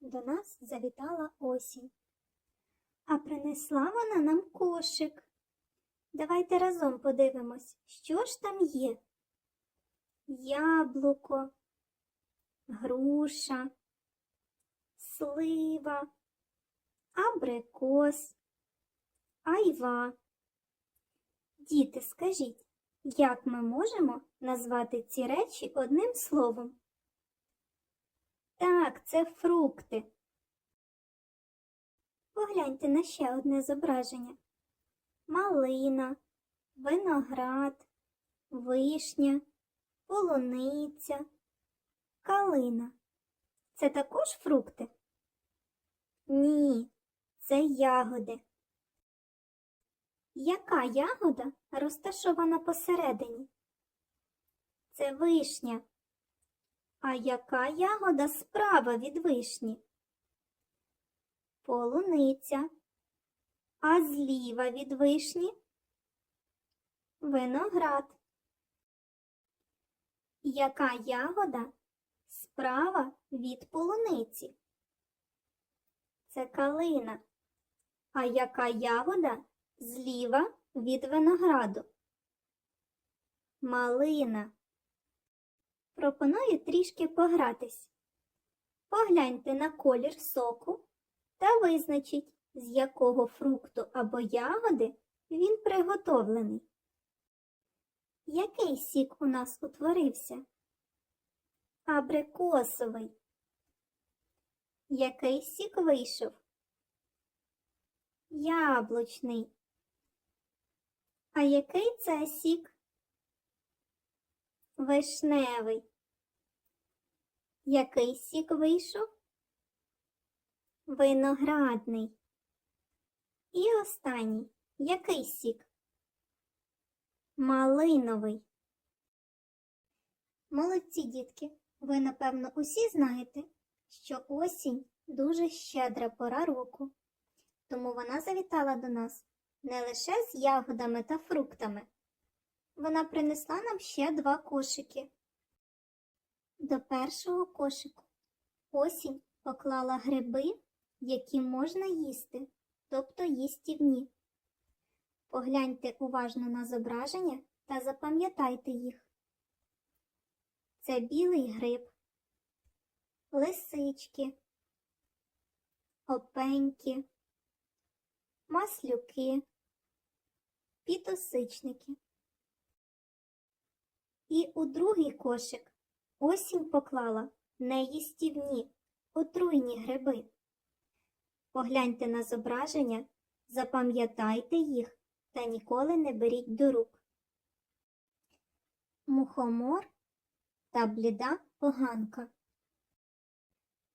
до нас завітала осінь. А принесла вона нам кошик. Давайте разом подивимось, що ж там є. Яблуко, груша, слива, абрикос, айва. Діти, скажіть, як ми можемо назвати ці речі одним словом? Так, це фрукти. Погляньте на ще одне зображення. Малина, виноград, вишня, полуниця, калина. Це також фрукти? Ні, це ягоди. Яка ягода розташована посередині? Це вишня. А яка ягода справа від вишні? Полуниця. А зліва від вишні? Виноград. Яка ягода справа від полуниці? Це калина. А яка ягода зліва від винограду? Малина. Пропоную трішки погратись. Погляньте на колір соку та визначіть, з якого фрукту або ягоди він приготовлений. Який сік у нас утворився? Абрикосовий. Який сік вийшов? Яблучний. А який це сік? Вишневий. Який сік вийшов? Виноградний. І останній. Який сік? Малиновий. Молодці дітки, ви, напевно, усі знаєте, що осінь дуже щедра пора року, тому вона завітала до нас не лише з ягодами та фруктами. Вона принесла нам ще два кошики. До першого кошику осінь поклала гриби, які можна їсти, тобто їстівні. Погляньте уважно на зображення та запам'ятайте їх. Це білий гриб, лисички, опеньки, маслюки, пітосичники. І у другий кошик осінь поклала неїстівні, отруйні гриби. Погляньте на зображення, запам'ятайте їх та ніколи не беріть до рук. Мухомор та бліда поганка.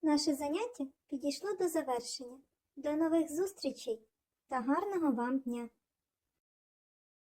Наше заняття підійшло до завершення. До нових зустрічей та гарного вам дня!